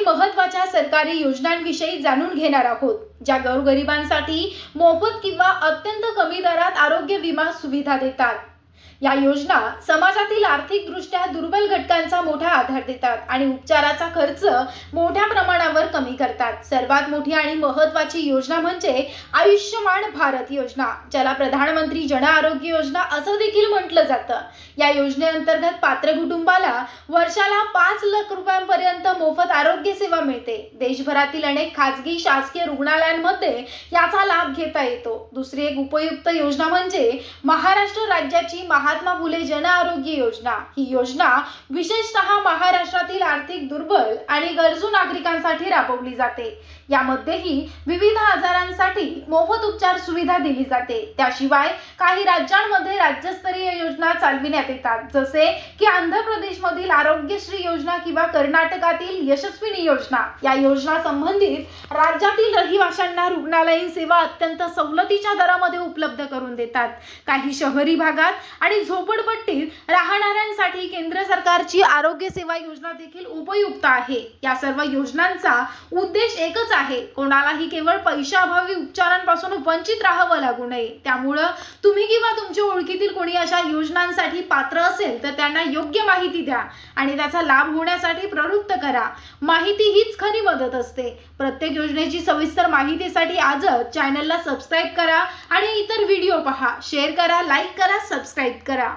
महत्त्वाच्या सरकारी योजनांविषयी जाणून घेणार आहोत ज्या गोरगरिबांसाठी मोफत किंवा अत्यंत कमी दरात आरोग्य विमा सुविधा देतात. या योजना समाजातील आर्थिकदृष्ट्या दुर्बल घटकांचा मोठा आधार देतात आणि उपचाराचा खर्च मोठ्या प्रमाणावर कमी करतात. सर्वात मोठी आणि महत्त्वाची योजना म्हणजे आयुष्यमान भारत योजना ज्याला प्रधानमंत्री जन आरोग्य योजना असं देखील म्हटलं जातं. या योजनेअंतर्गत पात्र कुटुंबाला वर्षाला पाच लाख रुपयांपर्यंत मोफत आरोग्य सेवा मिळते. देशभरातील अनेक खाजगी शासकीय रुग्णालयांमध्ये याचा लाभ घेता येतो. दुसरी एक उपयुक्त योजना म्हणजे महाराष्ट्र राज्याची महात्मा फुले जन आरोग्य योजना. ही योजना विशेषतः महाराष्ट्रातील आर्थिक दुर्बल आणि गरजू नागरिकांसाठी राबवली जाते. यामध्येही विविध आजारांसाठी मोफत उपचार सुविधा दिली जाते. त्याशिवाय काही राज्यांमध्ये राज्यस्तरीय योजना चालविण्यात येतात. जसे की आंध्र प्रदेशमधील आरोग्यश्री योजना किंवा कर्नाटकातील यशस्विनी योजना. या योजना संबंधित राज्यातील रहिवाशांना रुग्णालयीन सेवा अत्यंत सवलतीच्या दरामध्ये उपलब्ध करून देतात. काही शहरी भागात आणि झोपडपट्टीत राहणार केंद्र सरकारची आरोग्य सेवा योजना देखील उपयुक्त आहे. या सर्व योजनांचा उद्देश एकच आहे. कोणालाही केवळ पैशाअभावी उपचारांपासून वंचित राहावं लागू नये. त्यामुळं तुम्ही किंवा तुमच्या ओळखीतील कोणी अशा योजनांसाठी पात्र असेल तर त्यांना योग्य माहिती द्या आणि त्याचा लाभ होण्यासाठी प्रवृत्त करा. माहिती हीच खरी मदत असते. प्रत्येक योजनेची सविस्तर माहितीसाठी आजच चॅनलला सबस्क्राईब करा आणि इतर व्हिडिओ पहा. शेअर करा लाईक करा सबस्क्राईब करा.